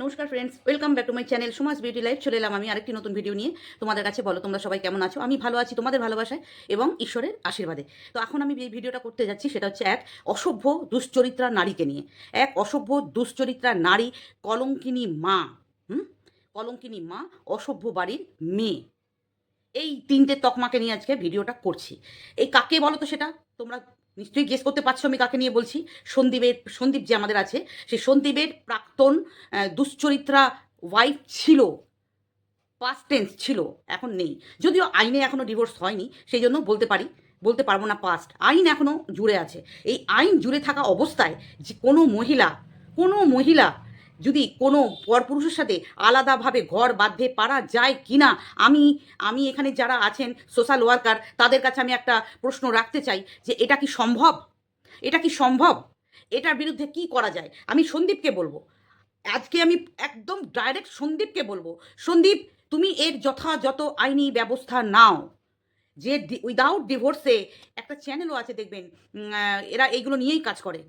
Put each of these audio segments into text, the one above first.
নমস্কার friends welcome back to my channel Sumas beauty life চলে এলাম আমি আরেকটি নতুন ভিডিও নিয়ে। তোমাদের কাছে বলো, তোমরা সবাই কেমন আছো? আমি ভালো আছি, তোমাদের ভালোবাসায় এবং ঈশ্বরের আশীর্বাদে। তো এখন আমি যে ভিডিওটা করতে যাচ্ছি, সেটা হচ্ছে এক অসভ্য দুশ্চরিত্রা নারীকে নিয়ে। এক অসভ্য দুশ্চরিত্রা নারী, কলঙ্কিনী মা কলঙ্কিনী মা, অসভ্য বাড়ির মেয়ে। এই তিনটে তকমাকে নিয়ে আজকে ভিডিওটা করছি। এই কাকে বলো তো সেটা? তোমরা নিশ্চয়ই গেস করতে পারছ আমি কাকে নিয়ে বলছি? সন্দীপের, সন্দীপ যে আমাদের আছে সেই সন্দীপের প্রাক্তন দুশ্চরিত্রা ওয়াইফ ছিল। পাস্ট টেন্স ছিল, এখন নেই। যদিও আইনে এখনও ডিভোর্স হয়নি, সেই জন্য বলতে পারি, বলতে পারব না পাস্ট আইন এখনও জুড়ে আছে। এই আইন জুড়ে থাকা অবস্থায় যে কোনো মহিলা কোনো মহিলা যদি কোনো পরপুরুষের সাথে আলাদাভাবে ঘর বাঁধতে পারা যায় কি না আমি আমি এখানে যারা আছেন সোশ্যাল ওয়ার্কার তাদের কাছে আমি একটা প্রশ্ন রাখতে চাই যে এটা কি সম্ভব? এটা কি সম্ভব? এটার বিরুদ্ধে কি করা যায়? আমি সন্দীপকে বলব। আজকে আমি একদম ডাইরেক্ট সন্দীপকে বলব, সন্দীপ, তুমি এর যথাযথ আইনি ব্যবস্থা নাও। যে উইদাউট ডিভোর্সে একটা চ্যানেলও আছে দেখবেন এরা এইগুলো নিয়েই কাজ করে।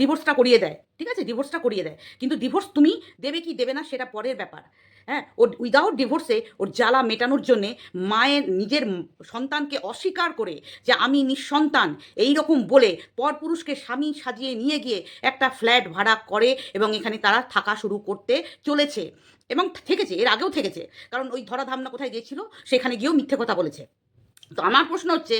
ডিভোর্সটা করিয়ে দেয়, ঠিক আছে? ডিভোর্সটা করিয়ে দেয়। কিন্তু ডিভোর্স তুমি দেবে কি দেবে না সেটা পরের ব্যাপার। হ্যাঁ? ওর উইদাউট ডিভোর্সে ওর জ্বালা মেটানোর জন্যে মায়ের নিজের সন্তানকে অস্বীকার করে যে আমি নিঃসন্তান এই রকম বলে পরপুরুষকে স্বামী সাজিয়ে নিয়ে গিয়ে একটা ফ্ল্যাট ভাড়া করে এবং এখানে তারা থাকা শুরু করতে চলেছে। এবং থেকেছে, এর আগেও থেকেছে। কারণ ওই ধরাধামনা কোথায় গিয়েছিল? সেখানে গিয়েও মিথ্যে কথা বলেছে। তো আমার প্রশ্ন হচ্ছে,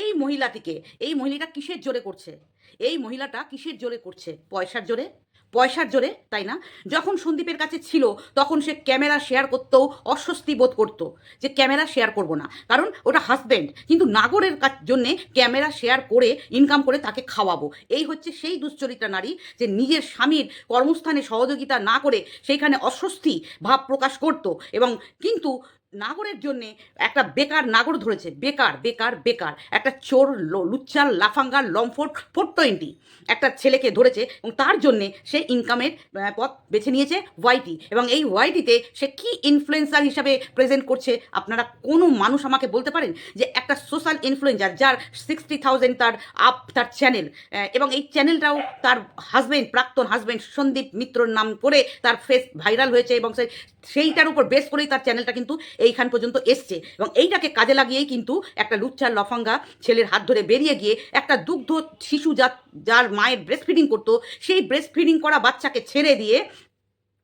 এই মহিলাটিকে, এই মহিলাটা কিসের জোরে করছে? এই মহিলাটা কিসের জোরে করছে? পয়সার জোরে? পয়সার জোরে, তাই না? যখন সন্দীপের কাছে ছিল, তখন সে ক্যামেরা শেয়ার করতেও অস্বস্তি বোধ করতো যে ক্যামেরা শেয়ার করব না। কারণ ওটা হাজব্যান্ড কিন্তু নাগরের জন্যে ক্যামেরা শেয়ার করে ইনকাম করে তাকে খাওয়াবো। এই হচ্ছে সেই দুশ্চরিত্রা নারী যে নিজের স্বামীর কর্মস্থানে সহযোগিতা না করে, সেইখানে অস্বস্তি ভাব প্রকাশ করতো এবং কিন্তু নাগরের জন্যে একটা বেকার নাগর ধরেছে। বেকার বেকার বেকার। একটা চোর লুচ্চার, লাফাঙ্গার লম্ফোর ফোর টোয়েন্টি একটা ছেলেকে ধরেছে এবং তার জন্যে সে ইনকামের পথ বেছে নিয়েছে ওয়াইটি এবং এই ওয়াইটিতে সে কি ইনফ্লুয়েন্সার হিসাবে প্রেজেন্ট করছে আপনারা কোনো মানুষ আমাকে বলতে পারেন? যে একটা সোশ্যাল ইনফ্লুয়েন্সার যার সিক্সটি থাউজেন্ড তার আপ তার চ্যানেল এবং এই চ্যানেলটাও তার হাজবেন্ড প্রাক্তন হাজবেন্ড সন্দীপ মিত্রর নাম করে তার ফেস ভাইরাল হয়েছে এবং সেইটার উপর বেস করেই তার চ্যানেলটা কিন্তু এইখান পর্যন্ত এসছে। এবং এইটাকে কাজে লাগিয়েই কিন্তু একটা লুচ্চার লফাঙ্গা ছেলের হাত ধরে বেরিয়ে গিয়ে একটা দুগ্ধ শিশু যা, যার মায়ের ব্রেস্ট ফিডিং করতো, সেই ব্রেস্ট ফিডিং করা বাচ্চাকে ছেড়ে দিয়ে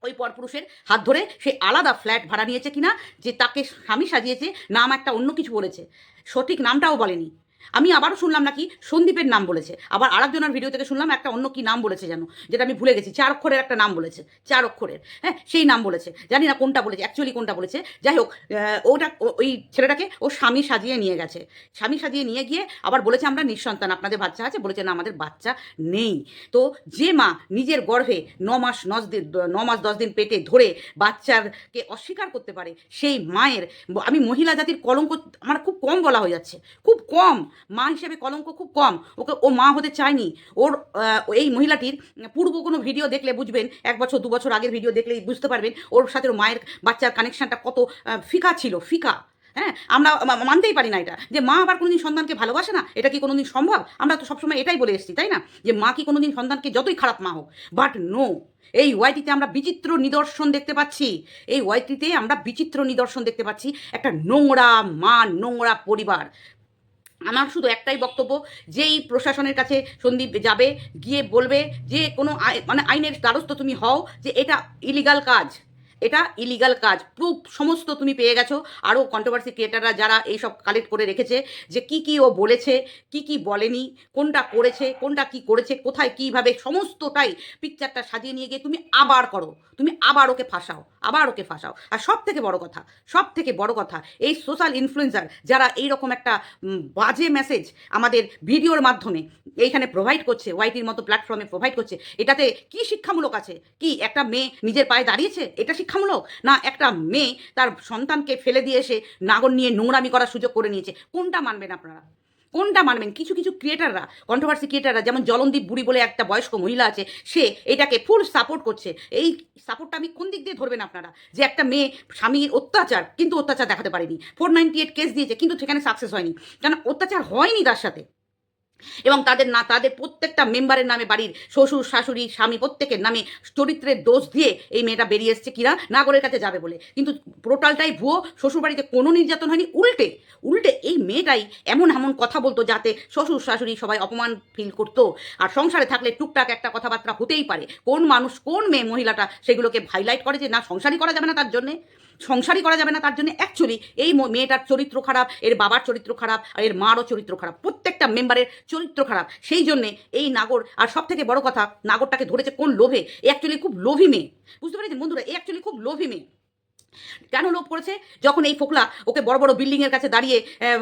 ওই পরপুরুষের হাত ধরে সে আলাদা ফ্ল্যাট ভাড়া নিয়েছে কিনা, যে তাকে স্বামী সাজিয়েছে, নাম একটা অন্য কিছু বলেছে। সঠিক নামটাও বলেনি। আমি আবারও শুনলাম নাকি সন্দীপের নাম বলেছে। আবার আরেকজনের ভিডিও থেকে শুনলাম একটা অন্য কি নাম বলেছে যেন, যেটা আমি ভুলে গেছি। চার অক্ষরের একটা নাম বলেছে। চার অক্ষরের। হ্যাঁ সেই নাম বলেছে। জানি না কোনটা বলেছে অ্যাকচুয়ালি কোনটা বলেছে। যাই হোক ওটা ওই ছেলেটাকে ও স্বামী সাজিয়ে নিয়ে গেছে। স্বামী সাজিয়ে নিয়ে গিয়ে আবার বলেছে আমরা নিঃসন্তান, আপনাদের বাচ্চা আছে? বলেছে, না, আমাদের বাচ্চা নেই। তো যে মা নিজের গর্ভে ন মাস নস দিন, ন মাস, দশ দিন পেটে ধরে বাচ্চারকে অস্বীকার করতে পারে, সেই মায়ের, আমি মহিলা জাতির কলঙ্ক আমার খুব কম বলা হয়ে যাচ্ছে। খুব কম। মা হিসেবে কলঙ্ক খুব কম। ওকে, ও মা হতে চায়নি। ওর এই মহিলাটির পূর্ব কোনো ভিডিও দেখলে বুঝবেন, এক বছর, দু বছর আগের ভিডিও দেখলেই বুঝতে পারবেন, ওর সাথে ওর মায়ের বাচ্চার কানেকশনটা কত ফিকা ছিল, ফিকা। হ্যাঁ আমরা মানতেই পারি না এটা। যে মা আবার কোনোদিন সন্তানকে ভালোবাসে না, এটা কি কোনোদিন সম্ভব? আমরা তো সবসময় এটাই বলে এসেছি, তাই না? যে মা কি কোনোদিন সন্তানকে যতই খারাপ মা হোক বাট নো এই ওয়াইটিতে আমরা বিচিত্র নিদর্শন দেখতে পাচ্ছি। এই ওয়াইটিতে আমরা বিচিত্র নিদর্শন দেখতে পাচ্ছি, একটা নোংরা, মা নোংরা পরিবার। আমার শুধু একটাই বক্তব্য, যেই প্রশাসনের কাছে সন্দীপ যাবে, গিয়ে বলবে যে কোনো মানে আইনের দ্বারস্থ তুমি হও, যে এটা ইলিগাল কাজ। এটা ইলিগাল কাজ। প্রুফ সমস্ত তুমি পেয়ে গেছো। আরও কন্ট্রোভার্সি ক্রিয়েটাররা যারা এইসব কালেক্ট করে রেখেছে, যে কি কি ও বলেছে, কি কি বলেনি, কোনটা করেছে, কোনটা কি করেছে, কোথায় কীভাবে, সমস্তটাই পিকচারটা সাজিয়ে নিয়ে গিয়ে তুমি আবার করো। তুমি আবার ওকে ফাঁসাও। আবার ওকে ফাঁসাও। আর সব থেকে বড় কথা সব থেকে বড় কথা, এই সোশ্যাল ইনফ্লুয়েন্সার যারা এই রকম একটা বাজে মেসেজ আমাদের ভিডিওর মাধ্যমে এইখানে প্রোভাইড করছে ওয়াইটির মতো প্ল্যাটফর্মে প্রোভাইড করছে, এটাতে কি শিক্ষামূলক আছে? কি একটা মেয়ে নিজের পায়ে দাঁড়িয়েছে? এটা শিক্ষামূলক? না একটা মেয়ে তার সন্তানকে ফেলে দিয়ে এসে নাগর নিয়ে নোংরামি করার সুযোগ করে নিয়েছে? কোনটা মানবেন আপনারা? কোনটা মানবেন? কিছু কিছু ক্রিয়েটাররা কন্ট্রোভার্সি ক্রিয়েটাররা যেমন জলনদীপ বুড়ি বলে একটা বয়স্ক মহিলা আছে, সে এটাকে ফুল সাপোর্ট করছে। এই সাপোর্টটা আমি কোন দিক দিয়ে ধরবেন আপনারা? যে একটা মেয়ে স্বামীর অত্যাচার, কিন্তু অত্যাচার দেখাতে পারেনি। ফোর নাইনটি এইট কেস দিয়েছে, কিন্তু সেখানে সাকসেস হয়নি। কেন? অত্যাচার হয়নি তার সাথে। এবং তাদের না, তাদের প্রত্যেকটা মেম্বারের নামে বাড়ির শ্বশুর, শাশুড়ি, স্বামী প্রত্যেকের নামে চরিত্রের দোষ দিয়ে এই মেয়েটা বেরিয়ে এসছে কিনা? নাগরের কাছে যাবে বলে। কিন্তু টোটালটাই ভুয়ো শ্বশুর বাড়িতে কোনো নির্যাতন হয়নি, উল্টে উল্টে এই মেয়েটাই এমন এমন কথা বলতো যাতে শ্বশুর, শাশুড়ি সবাই অপমান ফিল করতো। আর সংসারে থাকলে টুকটাক একটা কথাবার্তা হতেই পারে। কোন মানুষ, কোন মেয়ে, মহিলাটা সেগুলোকে হাইলাইট করে যে না, সংসারই করা যাবে না তার জন্যে? সংসারই করা যাবে না, তার জন্য অ্যাকচুয়ালি এই মেয়েটার চরিত্র খারাপ, এর বাবার চরিত্র খারাপ, আর এর মারও চরিত্র খারাপ, প্রত্যেকটা মেম্বারের চরিত্র খারাপ। সেই জন্যে এই নাগর, আর সব থেকে বড় কথা, নাগরটাকে ধরেছে কোন লোভে? অ্যাকচুয়ালি খুব লোভী মেয়ে। বুঝতে পেরেছেন বন্ধুরা? অ্যাকচুয়ালি খুব লোভী মেয়ে। কেন লোভ করেছে? যখন এই ফোকলা ওকে বড় বড় বিল্ডিংয়ের কাছে দাঁড়িয়ে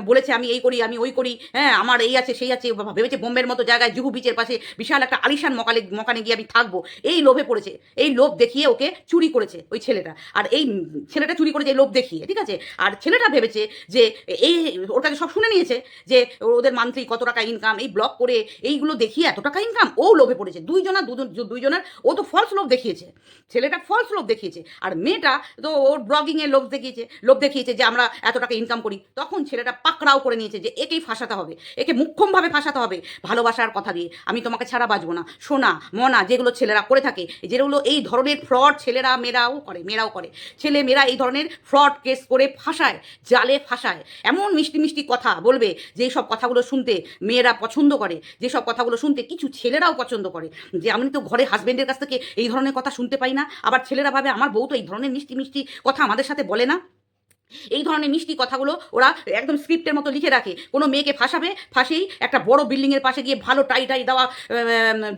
বলেছে, আমি এই করি, আমি ওই করি হ্যাঁ আমার এই আছে, সেই আছে। ভেবেছে বোম্বের মতো জায়গায় জুহু বিচের পাশে বিশাল একটা আলিশান মকালে, মকানে গিয়ে আমি থাকব। এই লোভে পড়েছে। এই লোভ দেখিয়ে ওকে চুরি করেছে ওই ছেলেটা। আর এই ছেলেটা চুরি করেছে এই লোভ দেখিয়ে, ঠিক আছে? আর ছেলেটা ভেবেছে যে, এই ওর কাছে সব শুনে নিয়েছে যে, ওদের মান্থলি কত টাকা ইনকাম এই ব্লগ করে এইগুলো দেখিয়ে এত টাকা ইনকাম ও লোভে পড়েছে। দুইজনা, দুজন দুইজনের ও তো ফলস লোভ দেখিয়েছে। ছেলেটা ফলস লোভ দেখিয়েছে। আর মেয়েটা তো ওর ব্লগিংয়ে লোভ দেখিয়েছে লোভ দেখিয়েছে যে আমরা এত টাকা ইনকাম করি। তখন ছেলেটা পাকড়াও করে নিয়েছে যে একেই ফাঁসাতে হবে, একে মুখ্যমভাবে ফাঁসাতে হবে ভালোবাসার কথা দিয়ে। আমি তোমাকে ছাড়া বাঁচবো না। সোনা, মনা যেগুলো ছেলেরা করে থাকে, যেগুলো এই ধরনের ফ্রড ছেলেরা মেয়েরাও করে মেয়েরাও করে। ছেলে মেয়েরা এই ধরনের ফ্রড কেস করে ফাঁসায়, জালে ফাঁসায়। এমন মিষ্টি মিষ্টি কথা বলবে যেই সব কথাগুলো শুনতে মেয়েরা পছন্দ করে যেসব কথাগুলো শুনতে কিছু ছেলেরাও পছন্দ করে। যে আমি তো ঘরে হাজবেন্ডের কাছ থেকে এই ধরনের কথা শুনতে পাই না, আবার ছেলেরা ভাবে আমার বউ তো এই ধরনের মিষ্টি মিষ্টি কথা আমাদের সাথে বলে না। এই ধরনের মিষ্টি কথাগুলো ওরা একদম স্ক্রিপ্টের মতো লিখে রাখে। কোনো মেয়েকে ফাঁসাবে ফাঁসেই একটা বড় বিল্ডিংয়ের পাশে গিয়ে ভালো টাই টাই দেওয়া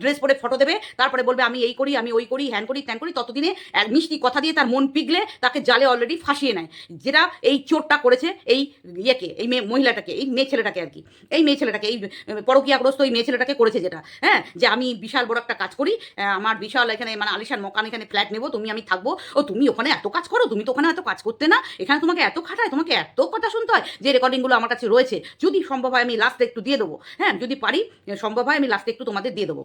ড্রেস পরে ফটো দেবে, তারপরে বলবে, আমি এই করি, আমি ওই করি হ্যান করি, ত্যান করি। ততদিনে এক মিষ্টি কথা দিয়ে তার মন পিগলে, তাকে জালে অলরেডি ফাঁসিয়ে নেয়। যেটা এই চোরটা করেছে, এই ইয়েকে, এই মেয়ে, মহিলাটাকে, এই মেয়ে ছেলেটাকে আর কি। এই মেয়ে ছেলেটাকে, এই পরকীয়াগ্রস্ত এই মেয়ে ছেলেটাকে করেছে যেটা। হ্যাঁ যে আমি বিশাল বড় একটা কাজ করি আমার বিশাল এখানে মানে আলিশান মকান এখানে ফ্ল্যাট নেব, তুমি আমি থাকব। ও, তুমি ওখানে এত কাজ করো, তুমি তো ওখানে এত কাজ করতে না, এখানে তোমাকে এত খাটায়? তোমাকে এত কথা শুনতে হয় যে রেকর্ডিংগুলো আমার কাছে রয়েছে। যদি সম্ভব হয় আমি লাস্টে একটু দিয়ে দেবো। হ্যাঁ যদি পারি সম্ভব হয় আমি লাস্টে একটু তোমাদের দিয়ে দেবো।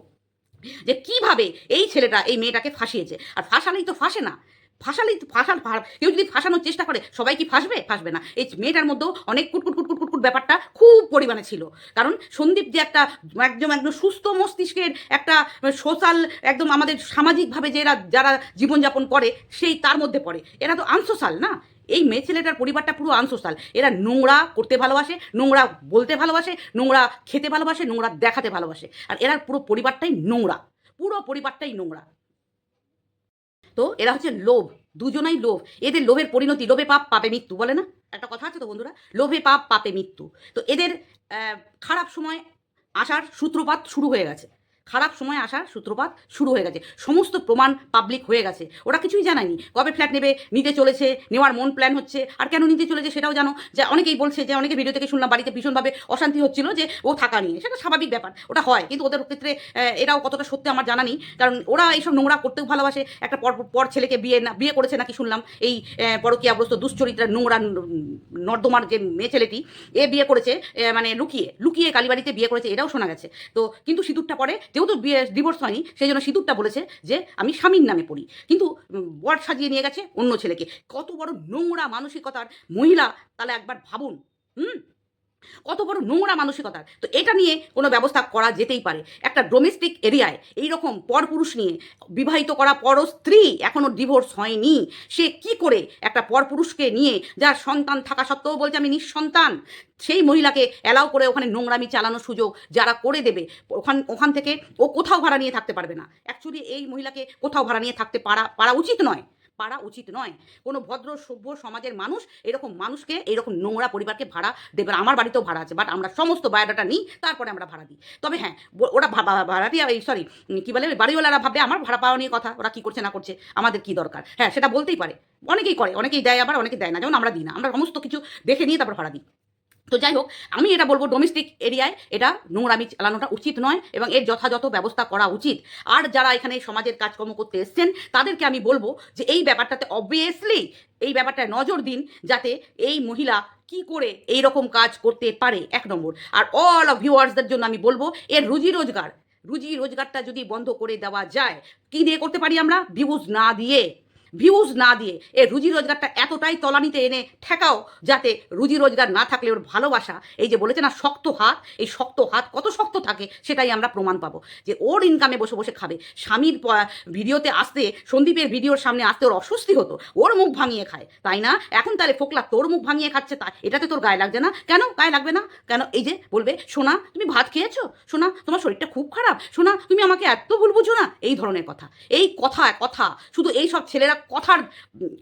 যে কীভাবে এই ছেলেটা, এই মেয়েটাকে ফাঁসিয়েছে? আর ফাঁসালেই তো ফাঁসে না। ফাঁসালেই তো ফাঁসাল কেউ যদি ফাঁসানোর চেষ্টা করে, সবাই কি ফাঁসবে? ফাঁসবে না। এই মেয়েটার মধ্যেও অনেক কুটকুট কুটকুট কুটকুট ব্যাপারটা খুব পরিমাণে ছিল। কারণ সন্দীপ যে একটা, একদম একদম সুস্থ মস্তিষ্কের একটা সোশ্যাল, একদম আমাদের সামাজিকভাবে যে এরা, যারা জীবনযাপন করে, সেই তার মধ্যে পড়ে। এরা তো আনসোশাল না? এই মেয়ে ছেলেটার পরিবারটা পুরো আনসোশাল এরা নোংরা করতে ভালোবাসে, নোংরা বলতে ভালোবাসে, নোংরা খেতে ভালোবাসে, নোংরা দেখাতে ভালোবাসে। আর এরা পুরো পরিবারটাই নোংরা, পুরো পরিবারটাই নোংরা। তো এরা হচ্ছে লোভ, দুজনাই লোভ। এদের লোভের পরিণতি, লোভে পাপ, পাপে মৃত্যু বলে না? একটা কথা আছে তো বন্ধুরা? লোভে পাপ, পাপে মৃত্যু। তো এদের খারাপ সময় আসার সূত্রপাত শুরু হয়ে গেছে। খারাপ সময় আসার সূত্রপাত শুরু হয়ে গেছে। সমস্ত প্রমাণ পাবলিক হয়ে গেছে। ওরা কিছুই জানায়নি। কবে ফ্ল্যাট নেবে, নিতে চলেছে, নেওয়ার মন প্ল্যান হচ্ছে। আর কেন নিতে চলেছে সেটাও জানো? যে অনেকেই বলছে যে, অনেকে ভিডিও থেকে শুনলাম, বাড়িতে ভীষণভাবে অশান্তি হচ্ছিল যে, ও থাকা নিয়ে। সেটা স্বাভাবিক ব্যাপার, ওটা হয়। কিন্তু ওদের ক্ষেত্রে এটাও কতটা সত্যি আমার জানা নেই। কারণ ওরা এইসব নোংরা করতেও ভালোবাসে। একটা পর পর ছেলেকে বিয়ে না, বিয়ে করেছে নাকি শুনলাম, এই পরকীয়াগ্রস্ত, দুশ্চরিত্রা, নোংরা নর্দমার যে মেয়ে ছেলেটি, এ বিয়ে করেছে মানে লুকিয়ে লুকিয়ে কালীবাড়িতে বিয়ে করেছে, এটাও শোনা গেছে। তো কিন্তু সিঁদুরটা পরে যেহেতু বিয়ে ডিভোর্স হয়নি, সেই জন্য সিঁদুরটা বলেছে যে আমি স্বামীর নামে পড়ি। কিন্তু বর সাজিয়ে নিয়ে গেছে অন্য ছেলেকে। কত বড় নোংরা মানসিকতার মহিলা তাহলে একবার ভাবুন। হুম? কত বড় নোংরা মানসিকতার। তো এটা নিয়ে কোনো ব্যবস্থা করা যেতেই পারে। একটা ডোমেস্টিক এরিয়ায় এই রকম পরপুরুষ নিয়ে বিবাহিত করা পর স্ত্রী এখনও ডিভোর্স হয়নি। সে কি করে একটা পরপুরুষকে নিয়ে, যার সন্তান থাকা সত্ত্বেও বলছে আমি নিঃসন্তান, সেই মহিলাকে অ্যালাউ করে ওখানে নোংরামি চালানোর সুযোগ যারা করে দেবে, ওখান ওখান থেকে ও কোথাও ভাড়া নিয়ে থাকতে পারবে না। অ্যাকচুয়ালি এই মহিলাকে কোথাও ভাড়া নিয়ে থাকতে পারা পারা উচিত নয়। পারা উচিত নয়। কোনো ভদ্র, সভ্য সমাজের মানুষ এরকম মানুষকে, এরকম নোংরা পরিবারকে ভাড়া দেবে আমার বাড়িতেও ভাড়া আছে বাট আমরা সমস্ত বায়োডাটা নিই, তারপরে আমরা ভাড়া দিই। তবে হ্যাঁ ওরা ভা- ভা- ভাড়া দিয়ে, এই সরি কী বলে, বাড়িওয়ালারা ভাবে আমার ভাড়া পাওয়া নিয়ে কথা, ওরা কী করছে, না করছে, আমাদের কী দরকার? হ্যাঁ সেটা বলতেই পারে। অনেকেই করে, অনেকেই দেয় আবার অনেকে দেয় না। যেমন আমরা দিই না। আমরা সমস্ত কিছু দেখে নিয়ে তারপর ভাড়া দিই। তো যাই হোক, আমি এটা বলব ডোমেস্টিক এরিয়ায় এটা নোংরামি চালানোটা উচিত নয় এবং এর যথাযথ ব্যবস্থা করা উচিত। আর যারা এখানে সমাজের কাজকর্ম করতে এসছেন, তাদেরকে আমি বলব যে এই ব্যাপারটাতে অবভিয়াসলি এই ব্যাপারটায় নজর দিন, যাতে এই মহিলা কি করে এই রকম কাজ করতে পারে। এক নম্বর। আর অল অফ ভিউয়ার্সদের জন্য আমি বলব, এর রুজি রোজগার। রুজি রোজগারটা যদি বন্ধ করে দেওয়া যায়, কি দিয়ে করতে পারি আমরা? ভিউজ না দিয়ে। ভিউজ না দিয়ে এ রুজি রোজগারটা এতটাই তলানিতে এনে ঠেকাও যাতে রুজি রোজগার না থাকলে ওর ভালোবাসা, এই যে বলেছে না, শক্ত হাত, এই শক্ত হাত কত শক্ত থাকে সেটাই আমরা প্রমাণ পাবো। যে ওর ইনকামে বসে বসে খাবে, স্বামীর ভিডিওতে আসতে, সন্দীপের ভিডিওর সামনে আসতে ওর অস্বস্তি হতো, ওর মুখ ভাঙিয়ে খায়, তাই না? এখন তাহলে ফোকলা তোর মুখ ভাঙিয়ে খাচ্ছে তা, এটাতে তোর গায়ে লাগছে না? কেন গায়ে লাগবে না? কেন? এই যে বলবে, সোনা, তুমি ভাত খেয়েছো? সোনা, তোমার শরীরটা খুব খারাপ? সোনা, তুমি আমাকে এত ভুল বুঝো না? এই ধরনের কথা। এই কথা কথা, শুধু এই সব ছেলেরা কথার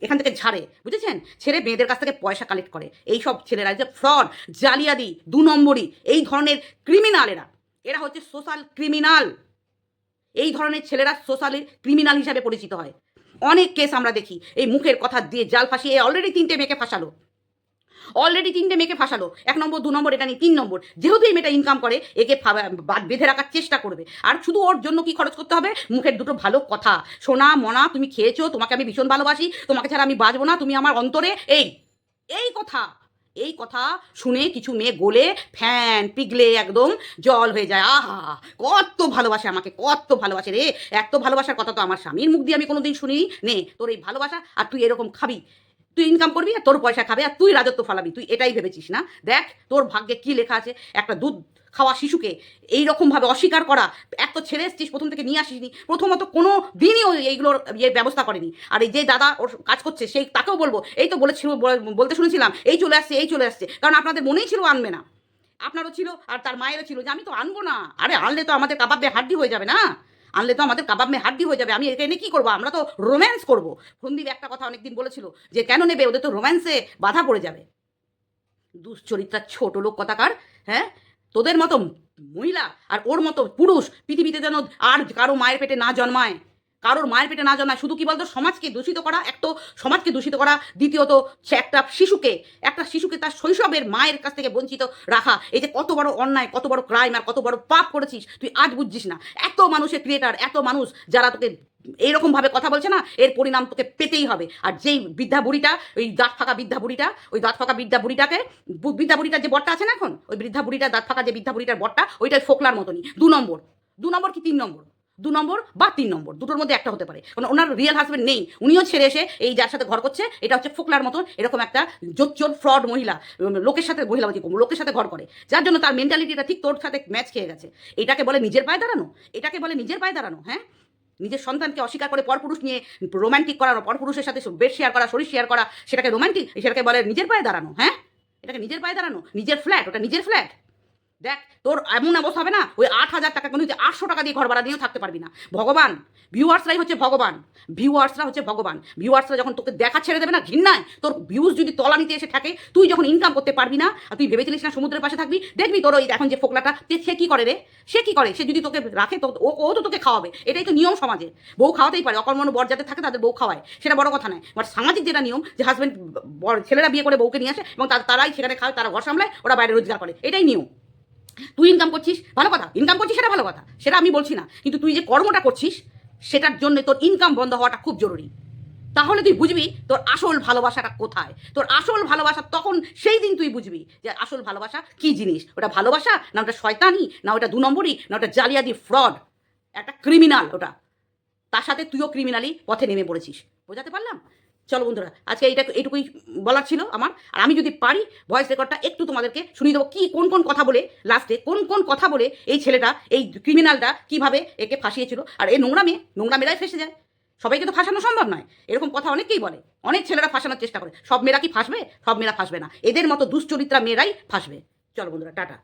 এখান থেকে ঝাড়ে, বুঝেছেন? ছেলে মেয়েদের কাছ থেকে পয়সা কালেক্ট করে। এই সব ছেলেরা যে ফ্রড জালিয়াদি দু নম্বরই, এই ধরনের ক্রিমিনাল এরা এরা হচ্ছে সোশ্যাল ক্রিমিনাল এই ধরনের ছেলেরা সোশ্যাল ক্রিমিনাল হিসাবে পরিচিত হয়। অনেক কেস আমরা দেখি, এই মুখের কথা দিয়ে জাল ফাঁসিয়ে অলরেডি তিনটে মেয়েকে ফাঁসালো। অলরেডি তিনটে মেয়েকে ফাঁসালো। এক নম্বর, দু নম্বর, এটা নিয়ে তিন নম্বর। যেহেতু এই মেয়েটা ইনকাম করে, একে বাদ বেঁধে রাখার চেষ্টা করবে। আর শুধু ওর জন্য কি খরচ করতে হবে? মুখের দুটো ভালো কথা। সোনা, মনা, তুমি খেয়েছো, তোমাকে আমি ভীষণ ভালোবাসি, তোমাকে ছাড়া আমি বাঁচবো না, তুমি আমার অন্তরে, এই এই কথা এই কথা শুনে কিছু মেয়ে গোলে ফ্যান পিগলে একদম জল হয়ে যায়। আহা, কত ভালোবাসে আমাকে, কত ভালোবাসে রে। এত ভালোবাসার কথা তো আমার স্বামীর মুখ দিয়ে আমি কোনোদিন শুনি নে, তোর এই ভালোবাসা আর তুই এরকম খাবি। তুই ইনকাম করবি আর তোর পয়সা খাবে আর তুই রাজত্ব ফালাবি। তুই এটাই ভেবেছিস না? দেখ, তোর ভাগ্যে কি লেখা আছে? একটা দুধ খাওয়া শিশুকে এই রকমভাবে অস্বীকার করা, এক তো ছেড়ে এসছিস, প্রথম থেকে নিয়ে আসিসনি, প্রথমত কোনো দিনই ও এইগুলোর ইয়ে ব্যবস্থা করেনি। আর এই যে দাদা ওর কাজ করছে, সেই তাকেও বলব, এই তো বলেছিল বলতে শুনেছিলাম, এই চলে আসছে, এই চলে আসছে, কারণ আপনাদের মনেই ছিল আনবে না। আপনারও ছিল আর তার মায়েরও ছিল যে আমি তো আনব না। আরে আনলে তো আমাদের কাবাবে হাড্ডি হয়ে যাবে না? আনলে তো আমাদের কাবাব মে হাড্ডি হয়ে যাবে। আমি একে এনে কী করব? আমরা তো রোম্যান্স করব। ফন্দীপ একটা কথা অনেকদিন বলেছিল যে, কেন নেবে? ওদের তো রোম্যান্সে বাধা পড়ে যাবে। দুশ্চরিত্রা ছোট লোক কথাকার হ্যাঁ? তোদের মতো মহিলা আর ওর মতো পুরুষ পৃথিবীতে যেন আর কারও মায়ের পেটে না জন্মায়। কারোর মায়ের পেটে না জন্মায় শুধু কি বলতো, সমাজকে দূষিত করা, এক তো সমাজকে দূষিত করা, দ্বিতীয়ত সে একটা শিশুকে একটা শিশুকে তার শৈশবের মায়ের কাছ থেকে বঞ্চিত রাখা। এই যে কত বড় অন্যায়, কত বড় ক্রাইম আর কত বড় পাপ করেছিস, তুই আজ বুঝছিস না। এত মানুষের ক্রিয়েটার এত মানুষ যারা তোকে এইরকম ভাবে কথা বলছে না, এর পরিণাম তোকে পেতেই হবে। আর যেই বৃদ্ধা বুড়িটা, ওই দাঁত ফাঁকা বৃদ্ধা বুড়িটা, ওই দাঁত ফাঁকা বৃদ্ধা বুড়িটাকে বৃদ্ধা বুড়িটার যে বরটা আছে না এখন, ওই বৃদ্ধা বুড়িটা দাঁত ফাঁকা যে বৃদ্ধা বুড়িটার বরটা, ওইটাই ফোকলার মতনই। দু নম্বর। দু নম্বর কি তিন নম্বর? দু নম্বর বা তিন নম্বর, দুটোর মধ্যে একটা হতে পারে। কারণ ওনার রিয়েল হাজব্যান্ড নেই, উনিও ছেড়ে এসে এই যার সাথে ঘর করছে, এটা হচ্ছে ফোকলার মতন এরকম একটা জোচ্চোর ফ্রড মহিলা লোকের সাথে মহিলা লোকের সাথে ঘর করে। যার জন্য তার মেন্টালিটিটা ঠিক তোর সাথে ম্যাচ খেয়ে গেছে। এটাকে বলে নিজের পায়ে দাঁড়ানো, এটাকে বলে নিজের পায়ে দাঁড়ানো হ্যাঁ? নিজের সন্তানকে অস্বীকার করে পরপুরুষ নিয়ে রোমান্টিক করা পরপুরুষের সাথে বেড শেয়ার করা, শরীর শেয়ার করা, সেটাকে রোমান্টিক সেটাকে বলে নিজের পায়ে দাঁড়ানো হ্যাঁ? এটাকে নিজের পায়ে দাঁড়ানো, নিজের ফ্ল্যাট ওটা নিজের ফ্ল্যাট দেখ, তোর এমন অবস্থা হবে না, ওই আট হাজার টাকা কোনো আটশো টাকা দিয়ে ঘর ভাড়া দিয়েও থাকতে পারবি না। ভগবান ভিউয়ার্সরাই হচ্ছে ভগবান ভিউয়ার্সরা হচ্ছে ভগবান। ভিউয়ার্সরা যখন তোকে দেখা ছেড়ে দেবে না ঘৃণায়, তোর ভিউজ যদি তলানিতে এসে থাকে, তুই যখন ইনকাম করতে পারবি না, আর তুই ভেবেছিলিস না সমুদ্রের পাশে থাকবি, দেখবি তোর ওই এখন যে ফোকলাটা সে কি করে রে? সে কী করে? সে যদি তোকে রাখে, তো ও ও তো তোকে খাওয়াবে। এটাই তো নিয়ম সমাজে। বউ খাওয়াতেই পারে অকর্মণ বর যাদের থাকে তাদের বউ খাওয়ায়। সেটা বড় কথা নয়। বাট সামাজিক যেটা নিয়ম, যে হাজব্যান্ড ছেলেরা বিয়ে করে বউকে নিয়ে আসে, এবং তারাই সেখানে খায়, তারা ঘর সামলায়, ওরা বাইরে রোজগার করে। এটাই নিয়ম। তুই ইনকাম করছিস? ভালো কথা। ইনকাম করছিস সেটা ভালো কথা। সেটা আমি বলছি না। কিন্তু তুই যে কর্মটা করছিস, সেটার জন্য তোর ইনকাম বন্ধ হওয়াটা খুব জরুরি। তাহলে তুই বুঝবি তোর আসল ভালোবাসাটা কোথায়। তোর আসল ভালোবাসা তখন সেই দিন তুই বুঝবি যে আসল ভালোবাসা কি জিনিস? ওটা ভালোবাসা না ওটা শয়তানি? না ওটা দু নম্বরই না ওটা জালিয়াদি ফ্রড একটা ক্রিমিনাল ওটা। তার সাথে তুইও ক্রিমিনালি পথে নেমে পড়েছিস। বোঝাতে পারলাম? চলো বন্ধুরা, আজকে এটা এইটুকুই বলার ছিল আমার। আর আমি যদি পারি ভয়েস রেকর্ডটা একটু তোমাদেরকে শুনিয়ে দেবো কি, কোন কোন কথা বলে লাস্টে কোন কোন কথা বলে এই ছেলেটা, এই ক্রিমিনালটা কীভাবে একে ফাঁসিয়েছিল। আর এই নোংরা মেয়ে নোংরা মেয়েরাই ফেসে যায়। সবাইকে তো ফাঁসানো সম্ভব নয়। এরকম কথা অনেকেই বলে। অনেক ছেলেরা ফাঁসানোর চেষ্টা করে। সব মেয়েরা কি ফাঁসবে? সব মেয়েরা ফাঁসবে না। এদের মতো দুশ্চরিত্রা মেয়েরাই ফাঁসবে। চলো বন্ধুরা, টাটা।